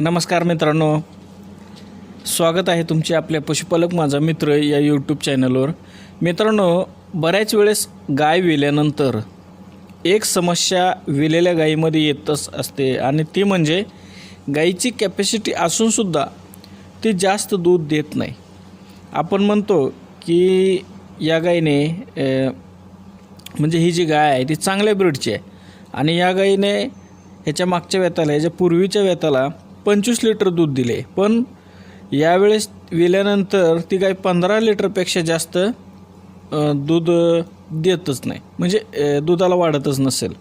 नमस्कार मित्रांनो. स्वागत आहे तुमचे आपल्या पशुपालक माझा मित्र या यूट्यूब चॅनलवर मित्रांनो बऱ्याच वेळेस गाय विल्यानंतर एक समस्या विलेल्या गायीमध्ये येतच असते आणि ती म्हणजे गाईची कॅपॅसिटी असूनसुद्धा ती जास्त दूध देत नाही. आपण म्हणतो की या गायीने म्हणजे ही जी गाय आहे ती चांगल्या ब्रीडची आहे आणि या गाईने ह्याच्या मागच्या व्यताला ह्याच्या पूर्वीच्या व्यताला पंचवीस लिटर दूध दिले. पण यावेळेस विल्यानंतर ती गाय पंधरा लिटरपेक्षा जास्त दूध देतच नाही. म्हणजे दुधाला वाढतच नसेल.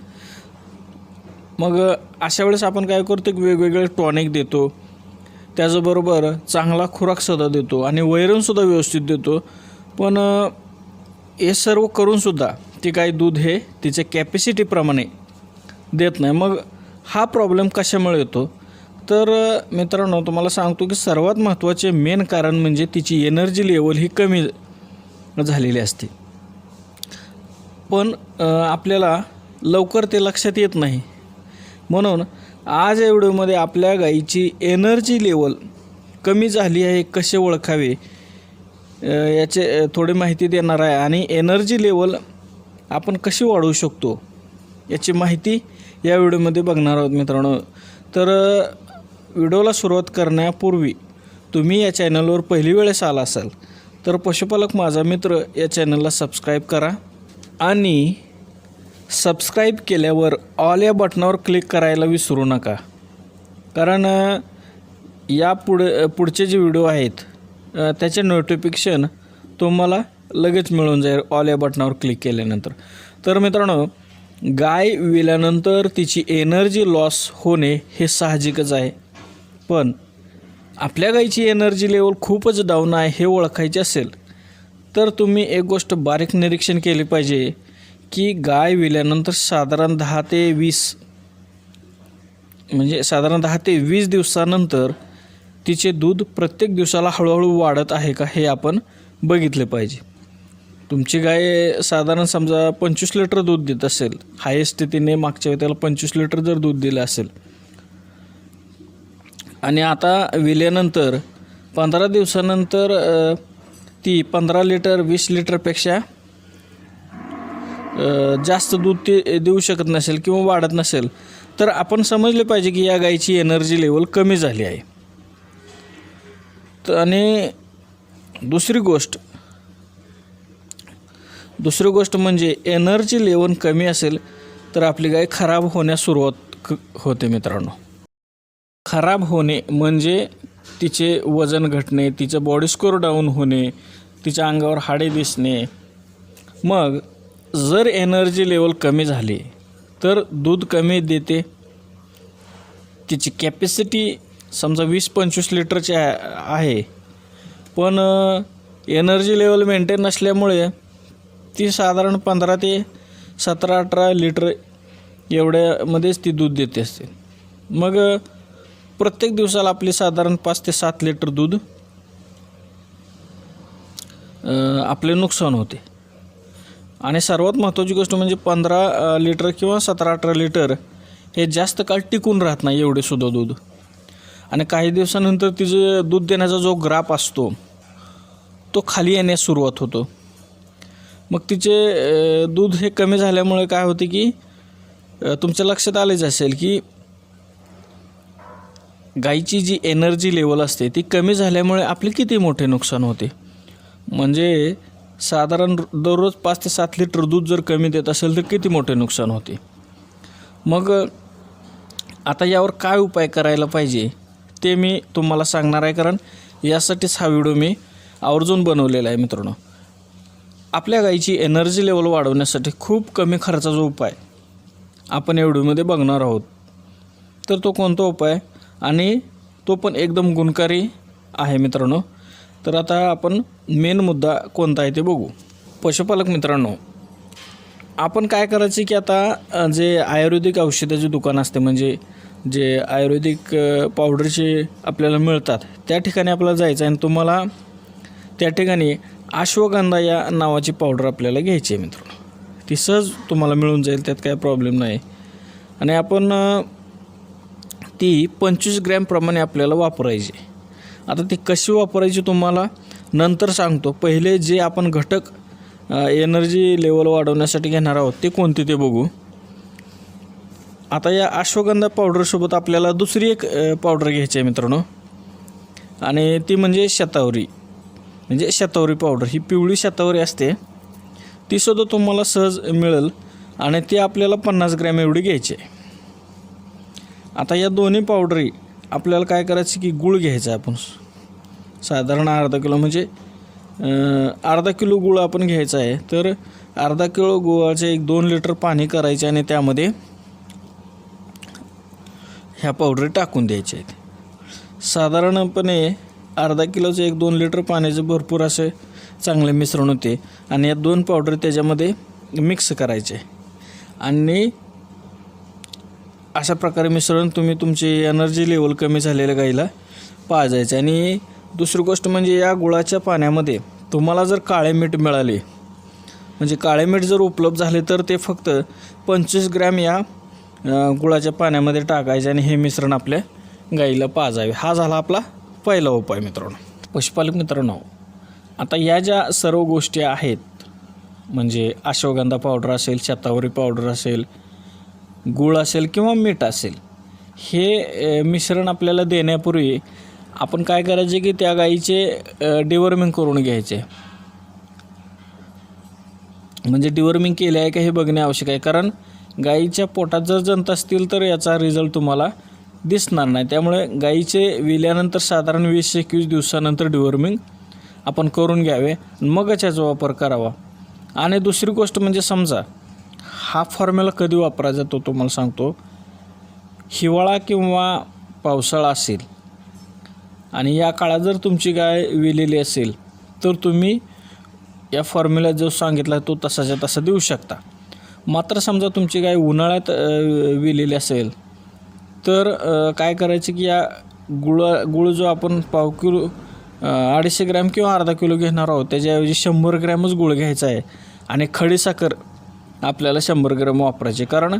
मग अशा वेळेस आपण काय करतो की वेगवेगळे टॉनिक देतो. त्याचबरोबर चांगला खुराकसुद्धा देतो आणि वैरणसुद्धा व्यवस्थित देतो. पण हे सर्व करूनसुद्धा ती गाय दूध हे तिच्या कॅपॅसिटीप्रमाणे देत नाही. मग हा प्रॉब्लेम कशामुळे येतो? तर मित्रांनो तुम्हाला सांगतो की सर्वात महत्त्वाचे मेन कारण म्हणजे तिची एनर्जी लेवल ही कमी झालेली असते. पण आपल्याला लवकर ते लक्षात येत नाही. म्हणून आज या व्हिडिओमध्ये आपल्या गाईची एनर्जी लेवल कमी झाली आहे कसे ओळखावे याचे थोडी माहिती देणार आहे आणि एनर्जी लेवल आपण कशी वाढवू शकतो याची माहिती या व्हिडिओमध्ये बघणार आहोत मित्रांनो. तर व्हिडिओला सुरुवात करण्यापूर्वी तुम्ही या चॅनलवर पहिली वेळेस आला असाल तर पशुपालक माझा मित्र या चॅनलला सबस्क्राईब करा आणि सबस्क्राईब केल्यावर ऑल या बटनावर क्लिक करायला विसरू नका. कारण या पुढे पुढचे जे व्हिडिओ आहेत त्याचे नोटिफिकेशन तुम्हाला लगेच मिळून जाईल ऑल या बटनावर क्लिक केल्यानंतर. तर मित्रांनो गाय विल्यानंतर तिची एनर्जी लॉस होणे हे साहजिकच आहे. पण आपल्या गाईची एनर्जी लेवल खूपच डाऊन आहे हे ओळखायचे असेल तर तुम्ही एक गोष्ट बारीक निरीक्षण केली पाहिजे की गाय विल्यानंतर साधारण दहा ते वीस म्हणजे साधारण दहा ते वीस दिवसानंतर तिचे दूध प्रत्येक दिवसाला हळूहळू वाढत आहे का हे आपण बघितले पाहिजे. तुमची गाय साधारण समजा पंचवीस लिटर दूध देत असेल हायेस्ट तिने मागच्या वेळेला पंचवीस लिटर जर दूध दिलं असेल आणि आता विल्यानंतर पंधरा दिवसानंतर ती पंधरा लिटर वीस लिटरपेक्षा जास्त दूध ते देऊ शकत नसेल किंवा वाढत नसेल तर आपण समजले पाहिजे की या गाईची एनर्जी लेवल कमी झाली आहे. तर आणि दुसरी गोष्ट दुसरी गोष्ट म्हणजे एनर्जी लेवल कमी असेल तर आपली गाय खराब होण्यास सुरुवात क होते मित्रांनो. खराब होणे म्हणजे तिचे वजन घटणे तिचं बॉडीस्कोर डाऊन होणे तिच्या अंगावर हाडे दिसणे. मग जर एनर्जी लेवल कमी झाली तर दूध कमी देते. तिची कॅपॅसिटी समजा वीस पंचवीस लिटरची आहे. पण एनर्जी लेवल मेंटेन नसल्यामुळे ती साधारण पंधरा ते सतरा अठरा लिटर एवढ्यामध्येच ती दूध देते असते. मग प्रत्येक दिवसाला आपली साधारण पाच ते सात लिटर दूध आपले नुकसान होते. आणि सर्वात महत्त्वाची गोष्ट म्हणजे पंधरा लिटर किंवा सतरा अठरा लिटर हे जास्त काळ टिकून राहत नाही एवढे सुद्धा दूध. आणि काही दिवसानंतर तिचं दूध देण्याचा जो ग्राफ असतो तो खाली येण्यास सुरुवात होतो. मग तिचे दूध हे कमी झाल्यामुळे काय होते की तुमच्या लक्षात आलेच असेल की गाईची जी एनर्जी लेवल असते ती कमी झाल्यामुळे आपले किती मोठे नुकसान होते? म्हणजे साधारण दररोज पाच ते सात लिटर दूध जर कमी देत असेल तर किती मोठे नुकसान होते? मग आता यावर काय उपाय करायला पाहिजे ते मी तुम्हाला सांगणार आहे कारण यासाठीच हा व्हिडिओ मी आवर्जून बनवलेला आहे मित्रांनो. आपल्या गाईची एनर्जी लेवल वाढवण्यासाठी खूप कमी खर्चाचा उपाय आपण या व्हिडिओमध्ये बघणार आहोत. तर तो कोणता उपाय? आणि तो पण एकदम गुणकारी आहे मित्रांनो. तर आता आपण मेन मुद्दा कोणता आहे ते बघू. पशुपालक मित्रांनो आपण काय करायचे की आता जे आयुर्वेदिक औषधाचे दुकान असते म्हणजे जे आयुर्वेदिक पावडरचे आपल्याला मिळतात त्या ठिकाणी आपल्याला जायचं आहे आणि तुम्हाला त्या ठिकाणी अश्वगंधा या नावाची पावडर आपल्याला घ्यायची आहे मित्रांनो. ती सहज तुम्हाला मिळून जाईल त्यात काय प्रॉब्लेम नाही. आणि आपण ती पंचवीस ग्रॅमप्रमाणे आपल्याला वापरायची. आता ती कशी वापरायची तुम्हाला नंतर सांगतो. पहिले जे आपण घटक एनर्जी लेवल वाढवण्यासाठी घेणार आहोत ते कोणते ते बघू. आता या अश्वगंधा पावडरसोबत आपल्याला दुसरी एक पावडर घ्यायची आहे मित्रांनो. आणि ती म्हणजे शतावरी. म्हणजे शतावरी पावडर ही पिवळी शतावरी असते. तीसुद्धा तुम्हाला सहज मिळेल. आणि ती आपल्याला पन्नास ग्रॅम एवढी घ्यायची आहे. आता या दोन्ही पावडरी आपल्याला काय करायचं की गुळ घ्यायचा आहे आपण. साधारण अर्धा किलो म्हणजे अर्धा किलो गुळ आपण घ्यायचा आहे. तर अर्धा किलो गुळाचे एक दोन लिटर पाणी करायचे आणि त्यामध्ये ह्या पावडरी टाकून द्यायच्या आहेत. साधारणपणे अर्धा किलोचं एक दोन लिटर पाण्याचं भरपूर असे चांगले मिश्रण होते. आणि या दोन पावडर त्याच्यामध्ये मिक्स करायचे. आणि अशा प्रकारे मिश्रण तुम्ही तुमची एनर्जी लेवल कमी झालेल्या गाईला पाजायचं. आणि दुसरी गोष्ट म्हणजे या गुळाच्या पाण्यामध्ये तुम्हाला जर काळे मीठ मिळाले म्हणजे काळे मीठ जर उपलब्ध झाले तर ते फक्त पंचवीस ग्रॅम या गुळाच्या पाण्यामध्ये टाकायचे आणि हे मिश्रण आपल्या गाईला पाजावे. हा झाला आपला पहिला उपाय मित्रांनो. पशुपालक मित्रांनो आता या ज्या सर्व गोष्टी आहेत म्हणजे अश्वगंधा पावडर असेल शतावरी पावडर असेल गूळ असेल किंवा मीठ असेल हे मिश्रण आपल्याला देण्यापूर्वी आपण काय करायचे की त्या गाईचे डिवर्मिंग करून घ्यायचे. म्हणजे डिवर्मिंग केले आहे का हे बघणे आवश्यक आहे. कारण गाईच्या पोटात जर जंत असतील तर याचा रिझल्ट तुम्हाला दिसणार नाही. त्यामुळे गाईचे विल्यानंतर साधारण वीस एकवीस दिवसानंतर डिवर्मिंग आपण करून घ्यावे. मगच याचा वापर करावा. आणि दुसरी गोष्ट म्हणजे समजा हा फॉर्म्युला कधी वापरायचा तो तुम्हाला सांगतो. हिवाळा किंवा पावसाळा असेल आणि या काळात जर तुमची गाय विलेली असेल तर तुम्ही या फॉर्म्युला जो सांगितला तो तसाच्या तसा देऊ शकता. मात्र समजा तुमची गाय उन्हाळ्यात विलेली असेल तर काय करायचं की या गुळ गुळ जो आपण पाव किलो अडीचशे ग्रॅम किंवा अर्धा किलो घेणार आहोत त्याच्याऐवजी शंभर ग्रॅमच गुळ घ्यायचा आहे. आणि खडीसाखर आपल्याला शंभर ग्रॅम वापरायचे. कारण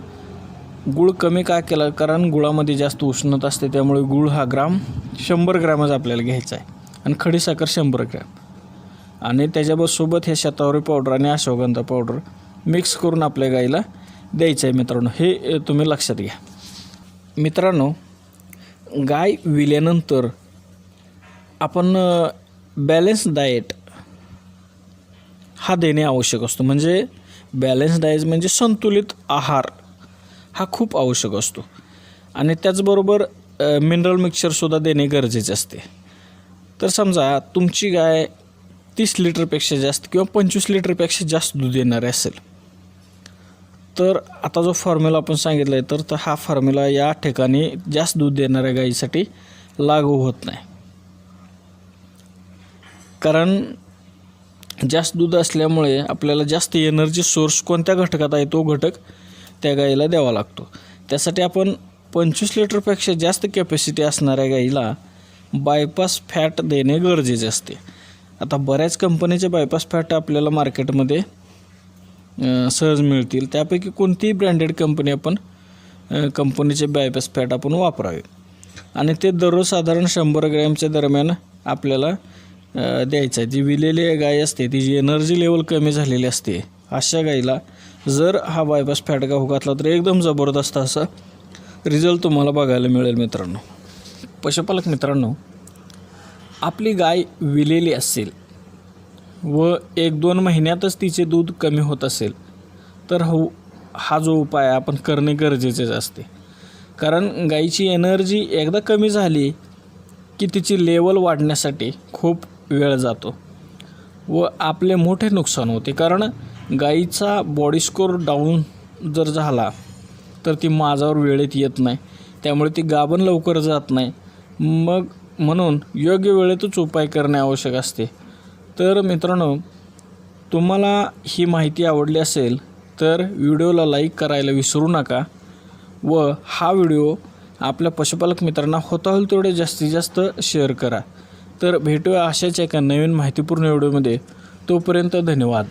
गुळ कमी का केला? कारण गुळामध्ये जास्त उष्णता असते त्यामुळे गुळ हा ग्राम शंभर ग्रॅमच आपल्याला घ्यायचा आहे. आणि खडी साखर शंभर ग्रॅम. आणि त्याच्यासोबत हे शतावरी पावडर आणि अश्वगंधा पावडर मिक्स करून आपल्या गाईला द्यायचं आहे मित्रांनो. हे तुम्ही लक्षात घ्या. मित्रांनो गाय विल्यानंतर आपण बॅलन्स डाएट हा देणे आवश्यक असतो. म्हणजे बॅलन्स डाएट म्हणजे संतुलित आहार हा खूप आवश्यक असतो. आणि त्याचबरोबर मिनरल मिक्सरसुद्धा देणे गरजेचे असते. तर समजा तुमची गाय तीस लिटरपेक्षा जास्त किंवा पंचवीस लिटरपेक्षा जास्त दूध देणारे असेल. तर आता जो फॉर्म्युला आपण सांगितला आहे तर तर हा फॉर्म्युला या ठिकाणी जास्त दूध देणाऱ्या गायीसाठी लागू होत नाही. कारण जास्त दूध असल्यामुळे आपल्याला जास्त एनर्जी सोर्स कोणत्या घटकात आहे तो घटक त्या गाईला द्यावा लागतो. त्यासाठी आपण पंचवीस लिटरपेक्षा जास्त कॅपॅसिटी असणाऱ्या गाईला बायपास फॅट देणे गरजेचे असते. आता बऱ्याच कंपनीचे बायपास फॅट आपल्याला मार्केटमध्ये सहज मिळतील. त्यापैकी कोणतीही ब्रँडेड कंपनी आपण कंपनीचे बायपास फॅट आपण वापरावे. आणि ते दररोज साधारण शंभर ग्रॅमच्या दरम्यान आपल्याला द्यायचा आहे. जी विलेली गाय असते तिची एनर्जी लेवल कमी झालेली असते. अशा गाईला जर हा बायपास फॅट गाव घातला तर एकदम जबरदस्त असा रिझल्ट तुम्हाला बघायला मिळेल मित्रांनो. पशुपालक मित्रांनो आपली गाय विलेली असेल व एक दोन महिन्यातच तिचे दूध कमी होत असेल तर हो हा जो उपाय आहे आपण करणे गरजेचेच असते. कारण गाईची एनर्जी एकदा कमी झाली की तिची लेवल वाढण्यासाठी खूप वेळ जातो व आपले मोठे नुकसान होते. कारण गाईचा बॉडी स्कोर डाऊन जर झाला तर ती माझावर वेळेत येत नाही. त्यामुळे ती गाभण लवकर जात नाही. मग म्हणून योग्य वेळेतच उपाय करणे आवश्यक असते. तर मित्रांनो तुम्हाला ही माहिती आवडली असेल तर व्हिडिओला लाईक करायला विसरू नका व हा व्हिडिओ आपल्या पशुपालक मित्रांना होता होईल तेवढे जास्तीत जास्त शेअर करा. तर भेटूया अशाच एका नवीन माहितीपूर्ण व्हिडिओमध्ये. तोपर्यंत धन्यवाद.